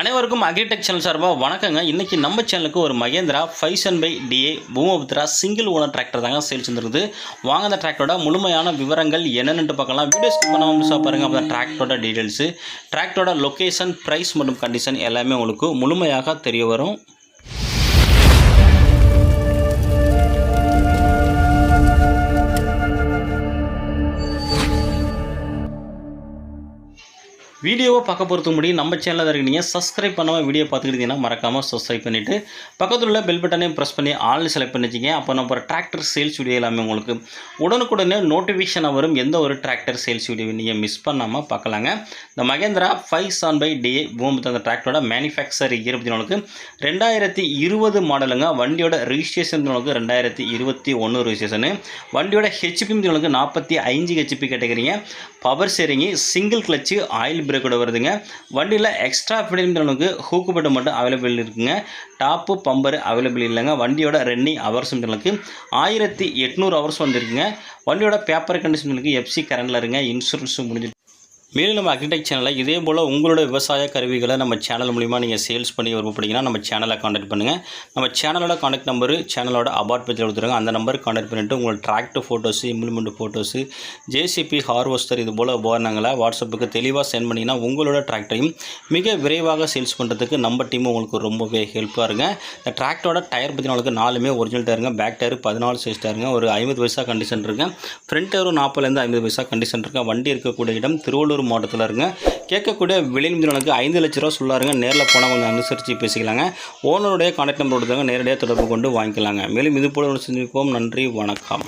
அனைவருக்கும் agritech channel சார்பாக வணக்கங்க. இன்றைக்கி நம்ம சேனலுக்கு ஒரு Mahindra five by DA Bhoomiputra single owner tractor தாங்க சேல்ஸ் வந்துருக்குது வாங்க அந்த டிராக்டரோட முழுமையான விவரங்கள் என்னென்னு பார்க்கலாம். வீடியோ ஸ்கிப் பண்ணாமல் முழுசாக பாருங்கள் அப்போ டிராக்டரோட டீட்டெயில்ஸு டிராக்டரோட லொக்கேஷன் ப்ரைஸ் மற்றும் கண்டிஷன் எல்லாமே உங்களுக்கு முழுமையாக தெரிய வரும். வீடியோவை பார்க்க பொறுத்த முடியும் நம்ம சேனலில் இருக்கீங்க. சப்ஸ்கிரைப் பண்ணாமல் வீடியோ பார்த்துக்கிட்டீங்கன்னா மறக்காமல் சப்ஸ்கிரைப் பண்ணிவிட்டு பக்கத்தில் உள்ள பெல் பட்டனையும் ப்ரெஸ் பண்ணி ஆல் செலக்ட் பண்ணிச்சிங்க அப்போ நம்ம டிராக்டர் சேல்ஸ் வீடியோ எல்லாமே உங்களுக்கு உடனுக்குடனே நோட்டிஃபிகேஷன் வரும். எந்த ஒரு டிராக்டர் சேல்ஸ் வீடியோ நீங்கள் மிஸ் பண்ணாமல் பார்க்கலாங்க. இந்த மகேந்திரா ஃபைவ் சான் பை டிஏ பூமி அந்த டிராக்டரோட மேனுஃபேக்சர் இருபத்தி நாலுக்கு ரெண்டாயிரத்தி இருபது மாடலுங்க வண்டியோட ரிஜிஸ்ட்ரேஷன் உங்களுக்கு ரெண்டாயிரத்தி இருபத்தி ஒன்று ரிஜிஸ்ட்ரேஷனு வண்டியோட ஹெச்பி உங்களுக்கு நாற்பத்தி ஐந்து ஹெச்பி கேட்டுக்கிறீங்க. பவர் சேரிங்கி சிங்கிள் கிளச்சு ஆயில் பிரேக்கோட வருதுங்க. வண்டியில் எக்ஸ்ட்ரா ஃபிடிங்கிறவங்களுக்கு ஹூக்கு பட்டு மட்டும் அவைலபிள் இருக்குங்க. டாப்பு பம்பர் அவைலபிள் இல்லைங்க. வண்டியோட ரன்னிங் ஹவர்ஸ் உங்களுக்கு ஆயிரத்தி எட்நூறு ஹவர்ஸ் வந்துருக்குங்க. வண்டியோட பேப்பர் கண்டிஷனுக்கு எஃப்சி கரண்டில் இருங்க. இன்சூரன்ஸும் முடிஞ்சு மேலும் நம்ம அக்ரிடெக் சேனலில் இதே போல் உங்களோட விவசாய கருவிகளை நம்ம சேனல் மூலிமா நீங்கள் சேல்ஸ் பண்ணி விருப்பப்பட்டீங்கன்னா நம்ம சேனலை காண்டாக்ட் பண்ணுங்கள் நம்ம சேனலோட காண்டாக்ட் நம்பரு சேனலோட அபார்ட் பேஜில் கொடுத்துருங்க. அந்த நம்பருக்கு காண்டாக்ட் பண்ணிவிட்டு உங்களோட tractor photos implement photos JCB harvester இது போல் உபகரணங்களை வாட்ஸ்அப்புக்கு தெளிவாக சென்ட் பண்ணிங்கன்னா உங்களோட டிராக்டரையும் மிக விரைவாக சேல்ஸ் பண்ணுறதுக்கு நம்ம டீம் உங்களுக்கு ரொம்பவே ஹெல்ப்பாக இருங்க இந்த டிராக்டரோட டயர் பற்றி உங்களுக்கு நாலுமே ஒரிஜினல் டயருங்க பேக் டயர் பதினாலு சைஸ் டயருங்க ஒரு ஐம்பது பைசா கண்டிஷன் இருக்குங்க ஃப்ரண்ட் டயரும் நாற்பதுலேருந்து ஐம்பது பைசா கண்டிஷன் இருக்குங்க வண்டி இருக்கக்கூடிய இடம் திருவள்ளூர் மாவட்டத்தில் இருங்க. கேட்கக்கூடிய விலை ஐந்து லட்ச ரூபா சொல்லாருங்க. நேரில் போனால் கொஞ்சம் அனுசரித்து பேசிக்கலாங்க. ஓனருடைய கான்டாக்ட் நம்பர் கொடுத்தாங்க. நேரடியாக தொடர்பு கொண்டு வாங்கிக்கலாங்க. மேலும் இது போல சந்திப்போம். நன்றி. வணக்கம்.